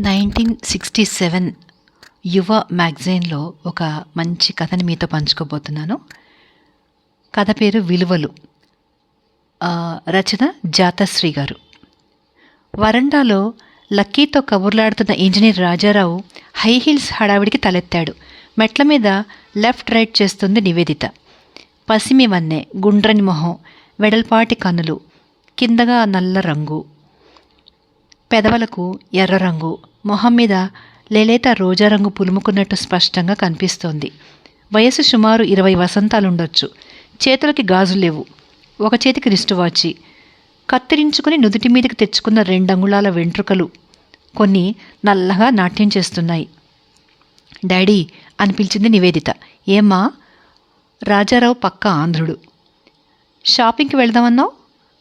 Nineteen sixty seven యువ మ్యాగజైన్లో ఒక మంచి కథని మీతో పంచుకోబోతున్నాను. కథ పేరు విలువలు. రచన జాతశ్రీ గారు. వరండాలో లక్కీతో కబుర్లాడుతున్న ఇంజనీర్ రాజారావు హై హీల్స్ హడావిడికి తలెత్తాడు. మెట్ల మీద లెఫ్ట్ రైట్ చేస్తుంది నివేదిత. పసిమి వన్నె గుండ్రని మొహం వెడల్పాటి కన్నులు కిందగా నల్ల రంగు. పెదవులకు ఎర్ర రంగు మొహం మీద లేలేత రోజా రంగు పులుముకున్నట్టు స్పష్టంగా కనిపిస్తోంది. వయసు సుమారు ఇరవై వసంతాలుండొచ్చు. చేతులకి గాజు లేవు. ఒక చేతికి రిస్టు వాచి కత్తిరించుకుని నుదుటి మీదకి తెచ్చుకున్న రెండంగుళాల వెంట్రుకలు కొన్ని నల్లగా నాట్యం చేస్తున్నాయి. డాడీ అని పిలిచింది నివేదిత. ఏమ్మా? రాజారావు పక్క ఆంధ్రుడు. షాపింగ్కి వెళ్దామన్నావు?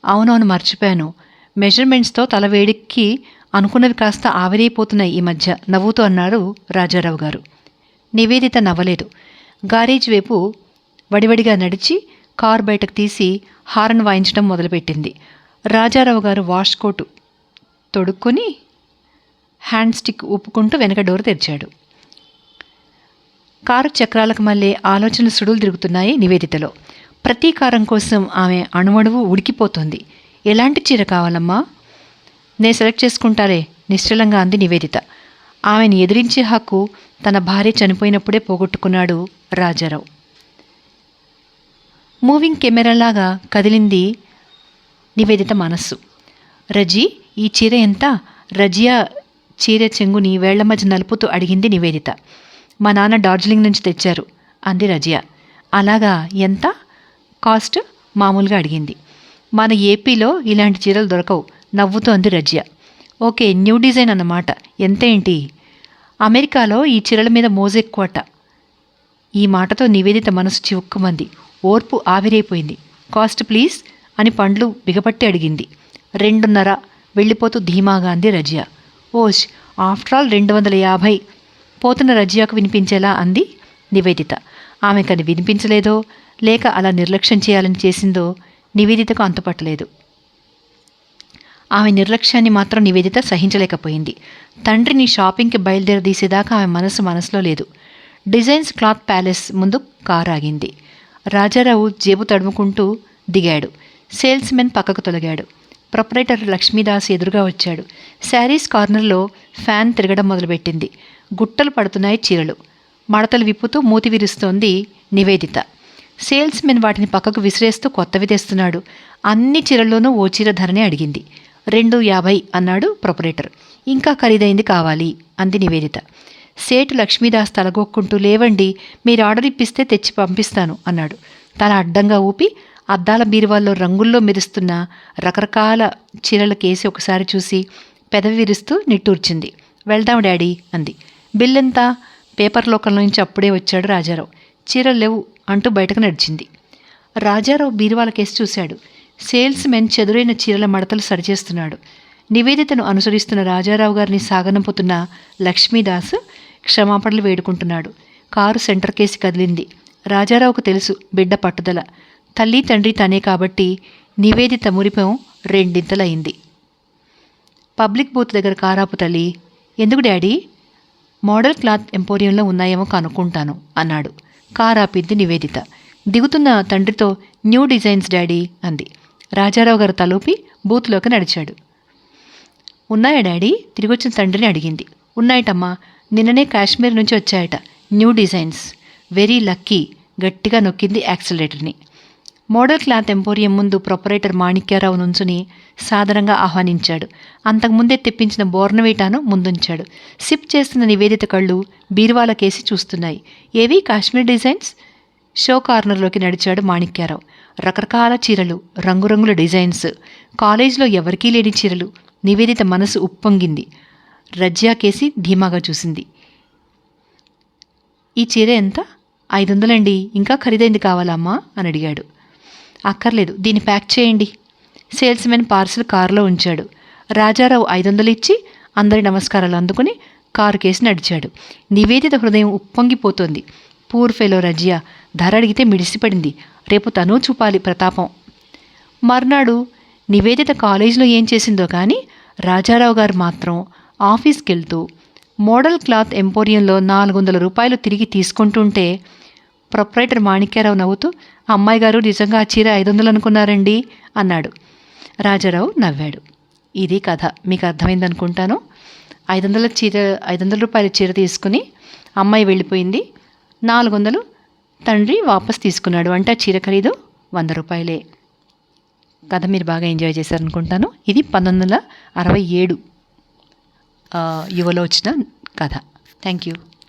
అవునవును మర్చిపోయాను. మెజర్మెంట్స్తో తల వేడికి అనుకున్నవి కాస్త ఆవిరైపోతున్నాయి ఈ మధ్య నవ్వుతూ అన్నారు రాజారావు గారు. నివేదిత నవ్వలేదు. గారేజ్ వైపు వడివడిగా నడిచి కారు బయటకు తీసి హారన్ వాయించడం మొదలుపెట్టింది. రాజారావు గారు వాష్ కోటు తొడుక్కొని హ్యాండ్ స్టిక్ ఊపుకుంటూ వెనక డోర్ తెరిచాడు. కారు చక్రాలకు మళ్ళీ ఆలోచనలు సుడులు తిరుగుతున్నాయి నివేదితలో. ప్రతీకారం కోసం ఆమె అణువణువు ఉడికిపోతుంది. ఎలాంటి చీర కావాలమ్మా? నేను సెలెక్ట్ చేసుకుంటారే నిశ్చలంగా అంది నివేదిత. ఆమెను ఎదిరించే హక్కు తన భార్య చనిపోయినప్పుడే పోగొట్టుకున్నాడు రాజారావు. మూవింగ్ కెమెరాలాగా కదిలింది నివేదిత మనస్సు. రజీ ఈ చీర ఎంత? రజియా చీర చెంగుని వేళ్ళ మధ్య నలుపుతూ అడిగింది నివేదిత. మా నాన్న డార్జిలింగ్ నుంచి తెచ్చారు అంది రజియా. అలాగా ఎంత? కాస్ట్? మామూలుగా అడిగింది. మన ఏపీలో ఇలాంటి చీరలు దొరకవు. నవ్వుతోంది రజ్య రజియా. ఓకే న్యూ డిజైన్ అన్నమాట. ఎంతేంటి? అమెరికాలో ఈ చీరల మీద మోజెక్కువట. ఈ మాటతో నివేదిత మనసు చివుక్కుమంది. ఓర్పు ఆవిరైపోయింది. Cost please? అని పండ్లు బిగపట్టి అడిగింది. రెండున్నర. వెళ్ళిపోతూ ధీమాగా అంది రజియా. ఓష్ ఆఫ్టర్ ఆల్ రెండు వందల యాభై. పోతున్న రజియాకు వినిపించేలా అంది నివేదిత. ఆమెకని వినిపించలేదో లేక అలా నిర్లక్ష్యం చేయాలని చేసిందో నివేదితకు అంతుపట్టలేదు. ఆమె నిర్లక్ష్యాన్ని మాత్రం నివేదిత సహించలేకపోయింది. తండ్రిని షాపింగ్కి బయలుదేరదీసేదాకా ఆమె మనసు మనసులో లేదు. డిజైన్స్ క్లాత్ ప్యాలెస్ ముందు కారు ఆగింది రాజారావు జేబు తడుముకుంటూ దిగాడు. సేల్స్ మెన్ పక్కకు తొలగాడు. ప్రొపరేటర్ లక్ష్మీదాస్ ఎదురుగా వచ్చాడు. శారీస్ కార్నర్లో ఫ్యాన్ తిరగడం మొదలుపెట్టింది. గుట్టలు పడుతున్నాయి చీరలు. మడతలు విప్పుతూ మూతి విరుస్తోంది నివేదిత. సేల్స్ మెన్ వాటిని పక్కకు విసిరేస్తూ కొత్తవి తెస్తున్నాడు. అన్ని చీరల్లోనూ ఓ చీర ధరనే అడిగింది. రెండు యాభై అన్నాడు ప్రొపరేటర్. ఇంకా ఖరీదైంది కావాలి అంది నివేదిత. సేటు లక్ష్మీదాస్ తలగొక్కుంటూ లేవండి మీరు ఆర్డర్ ఇప్పిస్తే తెచ్చి పంపిస్తాను అన్నాడు. తల అడ్డంగా ఊపి అద్దాల బీరువాల్లో రంగుల్లో మెరుస్తున్న రకరకాల చీరల కేసి ఒకసారి చూసి పెదవి విరుస్తూ నిట్టూర్చింది. వెళ్దాం డాడీ అంది. బిల్ ఎంత? పేపర్ లోకల్ నుంచి అప్పుడే వచ్చాడు రాజారావు. చీరలు లేవు. అంటూ బయటకు నడిచింది. రాజారావు బీరువాల కేసి చూశాడు. సేల్స్ మెన్ చెదురైన చీరల మడతలు సరిచేస్తున్నాడు. నివేదితను అనుసరిస్తున్న రాజారావు గారిని సాగనంపుతున్న లక్ష్మీదాస్ క్షమాపణలు వేడుకుంటున్నాడు. కారు సెంటర్ కేసి కదిలింది. రాజారావుకు తెలుసు బిడ్డ పట్టుదల. తల్లి తండ్రి తనే కాబట్టి నివేదిత మురిపం రెండింతలయింది పబ్లిక్ బూత్ దగ్గర కారాపు తల్లి ఎందుకు డాడీ? మోడల్ క్లాత్ ఎంపోరియంలో ఉన్నాయేమో కనుక్కుంటాను అన్నాడు. కారాపింది నివేదిత. దిగుతున్న తండ్రితో న్యూ డిజైన్స్ డాడీ అంది. రాజారావు గారు తలూపి బూత్లోకి నడిచాడు. ఉన్నాయా డాడీ? తిరిగొచ్చిన తండ్రిని అడిగింది. ఉన్నాయటమ్మా నిన్ననే కాశ్మీర్ నుంచి వచ్చాయట న్యూ డిజైన్స్. వెరీ లక్కీ గట్టిగా నొక్కింది యాక్సిలరేటర్ని. మోడల్ క్లాత్ ఎంపోరియం ముందు ప్రొపరేటర్ మాణిక్యారావు నుంచుని సాదరంగా ఆహ్వానించాడు. అంతకుముందే తెప్పించిన బోర్నవేటాను ముందుంచాడు. సిప్ చేస్తున్న నివేదిత కళ్ళు బీరువాల కేసి చూస్తున్నాయి. ఏవి? కాశ్మీర్ డిజైన్స్? షో కార్నర్లోకి నడిచాడు మాణిక్యారావు. రకరకాల చీరలు రంగురంగుల డిజైన్స్. కాలేజీలో ఎవరికీ లేని చీరలు. నివేదిత మనసు ఉప్పొంగింది. రజ్యా కేసి ధీమాగా చూసింది. ఈ చీర ఎంత? ఐదు వందలండి ఇంకా ఖరీదైంది కావాలమ్మా అని అడిగాడు. అక్కర్లేదు. దీన్ని ప్యాక్ చేయండి. సేల్స్మెన్ పార్సిల్ కారులో ఉంచాడు. రాజారావు ఐదు వందలు ఇచ్చి అందరి నమస్కారాలు అందుకుని కారు కేసి నడిచాడు. నివేదిత హృదయం ఉప్పొంగిపోతోంది. పూర్ ఫెలో రజియా ధర అడిగితే మిడిసిపడింది. రేపు తను చూపాలి ప్రతాపం. మర్నాడు నివేదిత కాలేజీలో ఏం చేసిందో కానీ రాజారావు గారు మాత్రం ఆఫీస్కి వెళ్తూ మోడల్ క్లాత్ ఎంపోరియంలో నాలుగు వందల రూపాయలు తిరిగి తీసుకుంటుంటే ప్రొప్రైటర్ మాణిక్యారావు నవ్వుతూ అమ్మాయి గారు నిజంగా ఆ చీర ఐదు వందలు అనుకున్నారండి అన్నాడు. రాజారావు నవ్వాడు. ఇది కథ. మీకు అర్థమైందనుకుంటాను. ఐదు వందల చీర ఐదు వందల రూపాయల చీర తీసుకుని అమ్మాయి వెళ్ళిపోయింది. నాలుగు వందలు తండ్రి వాపస్ తీసుకున్నాడు. అంటే ఆ చీర ఖరీదు వంద రూపాయలే. కథ మీరు బాగా ఎంజాయ్ చేశారనుకుంటాను. ఇది పంతొమ్మిది వందల అరవై ఏడు యువలో వచ్చిన కథ. Thank you.